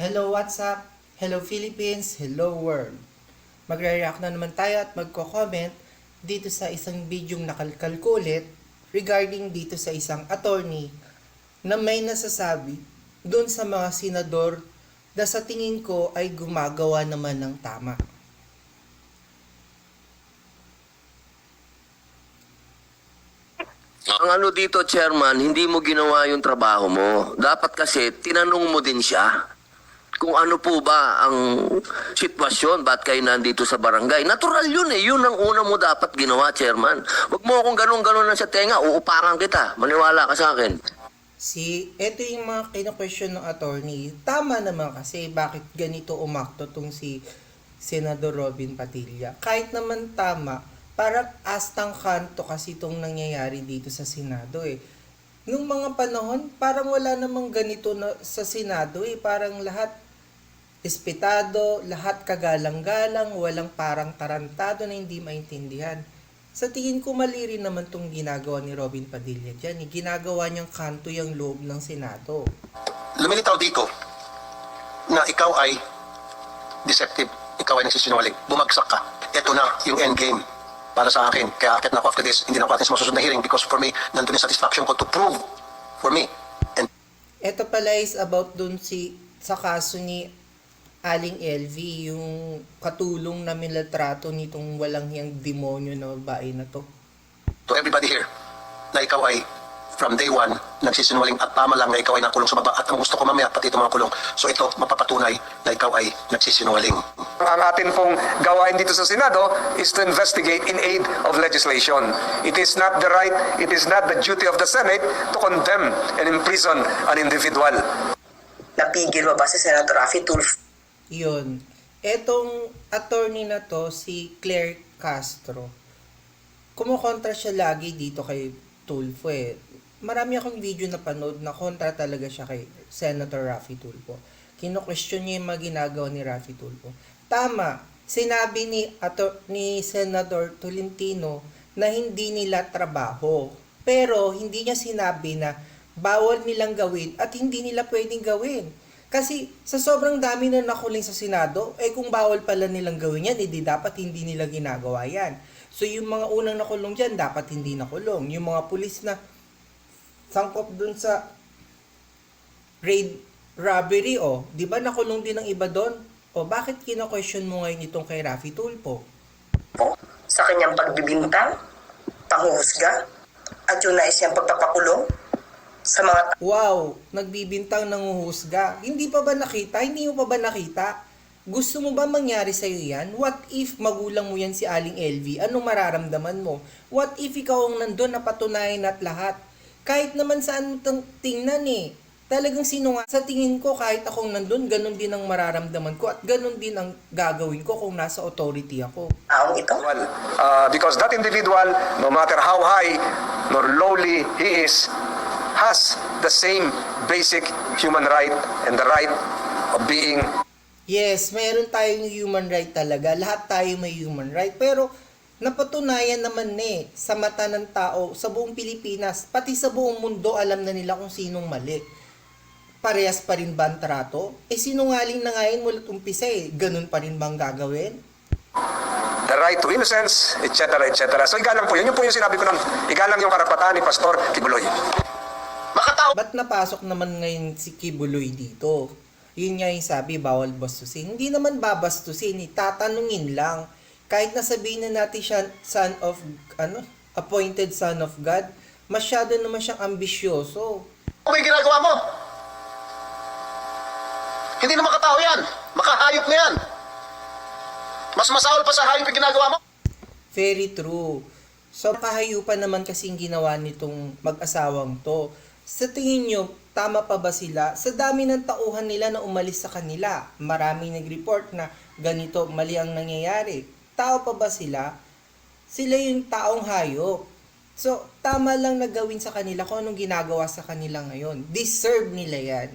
Hello, what's up? Hello, Philippines. Hello, world. Magre-react na naman tayo at magko-comment dito sa isang bidyong nakalkal ko ulit regarding dito sa isang attorney na may nasasabi doon sa mga senador na sa tingin ko ay gumagawa naman ng tama. Ang ano dito, chairman, hindi mo ginawa yung trabaho mo. Dapat kasi tinanong mo din siya kung ano po ba ang sitwasyon, ba't kayo nandito sa barangay. Natural yun eh, yun ang una mo dapat ginawa, chairman. Huwag mo akong ganun-ganun na sa tenga, uupakan kita. Maniwala ka sa akin. Si, eto yung mga kina-question ng attorney. Tama naman kasi bakit ganito umakto tong si Senador Robin Padilla. Kahit naman tama, parang astang kanto kasi itong nangyayari dito sa Senado eh. Nung mga panahon, parang wala namang ganito na sa Senado eh. Parang lahat espetado, lahat kagalang-galang, walang parang tarantado na hindi maintindihan. Sa tingin ko mali rin naman tong ginagawa ni Robin Padilla dyan. Eh. Ginagawa niyang kanto yung loob ng Senado. lumilitaw dito na ikaw ay deceptive, ikaw ay nagsisinungaling, bumagsak ka. Ito na yung end game para sa akin. Kaya akit na ako after this, hindi na ako atin sa masusunod na hearing because for me, nandun yung satisfaction ko to prove for me. And Ito pala is about dun si sa kaso ni Aling LV, yung katulong na milatrato nitong walang hiyang demonyo na babae na to. to everybody here, na ikaw ay from day one, nagsisinungaling at tama lang na ikaw ay nakulong sa baba at ang gusto ko mamaya pati itong mga kulong. So ito, mapapatunay na ikaw ay nagsisinungaling. Ang atin pong gawain dito sa Senado is to investigate in aid of legislation. It is not the right, it is not the duty of the Senate to condemn and imprison an individual. Napigil mo ba si Senator Rafi Tulfo Yun. Etong attorney na to, si Claire Castro, kumukontra siya lagi dito kay Tulfo eh. Marami akong video na panood na kontra talaga siya kay Senator Raffy Tulfo. Kino-question niya yung mga ginagawa ni Raffy Tulfo. Tama, sinabi ni, ato, ni Senator Tolentino na hindi nila trabaho. Pero hindi niya sinabi na bawal nilang gawin at hindi nila pwedeng gawin. Kasi sa sobrang dami na nakuling sa Senado, eh kung bawal pala nilang gawin yan, edi dapat hindi nila ginagawa yan. So yung mga unang nakulong dyan, dapat hindi nakulong. Yung mga pulis na sangkop dun sa raid robbery, o, di ba nakulong din ng iba doon? O bakit kino-question mo ngayon itong kay Rafi Tulpo? sa kanyang pagbibintang, panghuhusga, at yung nais niyang pagpapakulong sa mga Wow, nagbibintang nanguhusga. Hindi pa ba nakita? Hindi mo pa ba nakita? Gusto mo ba mangyari sa'yo yan? What if magulang mo yan si Aling LV? Anong mararamdaman mo? What if ikaw ang nandun na patunayan at lahat? Kahit naman saan tingnan eh. Talagang sino nga. Sa tingin ko, kahit akong nandun, ganun din ang mararamdaman ko at ganun din ang gagawin ko kung nasa authority ako. taong ito? Uh, because that individual, no matter how high nor lowly he is, has the same basic human right and the right of being Yes, mayroon tayong human right talaga. Lahat tayo may human right. Pero napatunayan naman na eh, sa mata ng tao, sa buong Pilipinas, pati sa buong mundo, alam na nila kung sinong mali. Parehas pa rin ba ang trato? Eh sinungaling na nga yun mula't umpisa eh. Ganun pa rin bang gagawin? the right to innocence, etc., etc. So igalang po yun. Yun po yung sinabi ko nun. Igalang yung karapatan ni Pastor Kibuloy. Makatao Ba't napasok naman ngayon si Kibuloy dito? Yun nga yung sabi, bawal bastusin. Hindi naman babastusin, eh. tatanungin lang. Kahit nasabihin na natin siya son of, ano, appointed son of God, masyado naman siyang ambisyoso. Ano yung ginagawa mo? Hindi na makatao yan. Makahayop na yan. Mas masahol pa sa hayop yung ginagawa mo. Very true. So, kahayupan naman kasing ginawa nitong mag-asawang to. Sa tingin nyo, tama pa ba sila? Sa dami ng tauhan nila na umalis sa kanila, maraming nag-report na ganito, mali ang nangyayari. Tao pa ba sila? Sila yung taong hayop. So, tama lang na gawin sa kanila kung anong ginagawa sa kanila ngayon. Deserve nila yan.